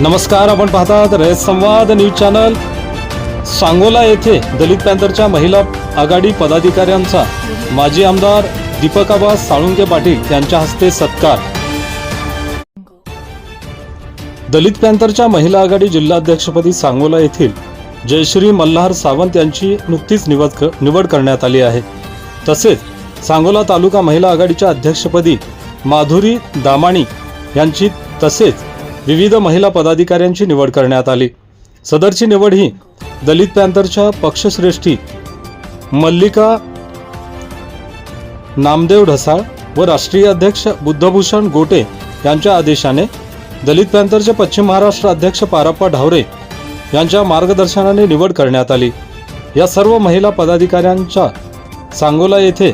नमस्कार आपण पाहतात रयत संवाद न्यूज चॅनल. सांगोला येथे दलित पॅंथरच्या महिला आघाडी पदाधिकाऱ्यांचा माजी आमदार दीपकाबा साळुंके पाटील यांच्या हस्ते सत्कार. दलित पॅंथरच्या महिला आघाडी जिल्हाध्यक्षपदी सांगोला येथील जयश्री मल्हार सावंत यांची नुकतीच निवड क- निवड करण्यात आली आहे. तसेच सांगोला तालुका महिला आघाडीच्या अध्यक्षपदी माधुरी दामाणी यांची तसेच विविध महिला पदाधिकाऱ्यांची निवड करण्यात आली. सदरची निवड ही दलित पॅंथरच्या पक्षश्रेष्ठी मल्लिका नामदेव ढसाळ व राष्ट्रीय अध्यक्ष बुद्धभूषण गोटे यांच्या आदेशाने दलित पॅंथरचे पश्चिम महाराष्ट्र अध्यक्ष पारप्पा ढावरे यांच्या मार्गदर्शनाने निवड करण्यात आली. या सर्व महिला पदाधिकाऱ्यांच्या सांगोला येथे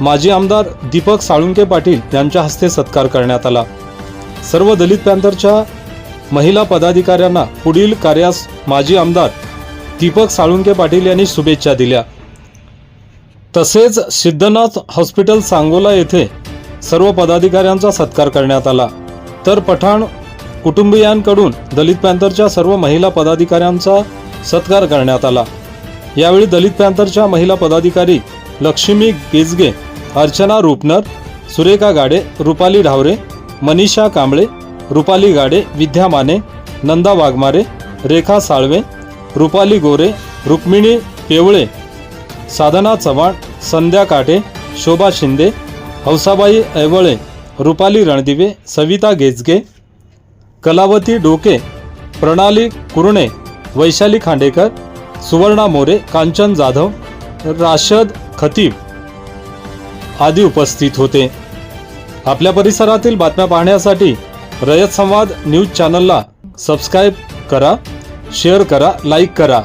माजी आमदार दीपक साळुंके पाटील यांच्या हस्ते सत्कार करण्यात आला. सर्व दलित पॅंथरच्या महिला पदाधिकाऱ्यांना पुढील कार्यास माजी आमदार दीपक साळुंके पाटील यांनी शुभेच्छा दिल्या. तसेच सिद्धनाथ हॉस्पिटल सांगोला येथे सर्व पदाधिकाऱ्यांचा सत्कार करण्यात आला. तर पठाण कुटुंबियांकडून दलित पॅंथरच्या सर्व महिला पदाधिकाऱ्यांचा सत्कार करण्यात आला. यावेळी दलित पॅंथरच्या महिला पदाधिकारी लक्ष्मी गेजगे अर्चना रूपनर सुरेखा गाडे रुपाली ढावरे मनीषा कांबळे रुपाली गाडे विद्या माने नंदा वाघमारे रेखा साळवे रुपाली गोरे रुक्मिणी पेवळे साधना चव्हाण संध्या काटे शोभा शिंदे हौसाबाई ऐवळे रुपाली रणदिवे सविता गेजगे कलावती डोके प्रणाली कुरणे वैशाली खांडेकर सुवर्णा मोरे कांचन जाधव राशद खतीब आदी उपस्थित होते. आपल्या परिसरातील बातम्या पाहण्यासाठी रयत संवाद न्यूज चॅनलला सबस्क्राईब करा शेअर करा लाईक करा.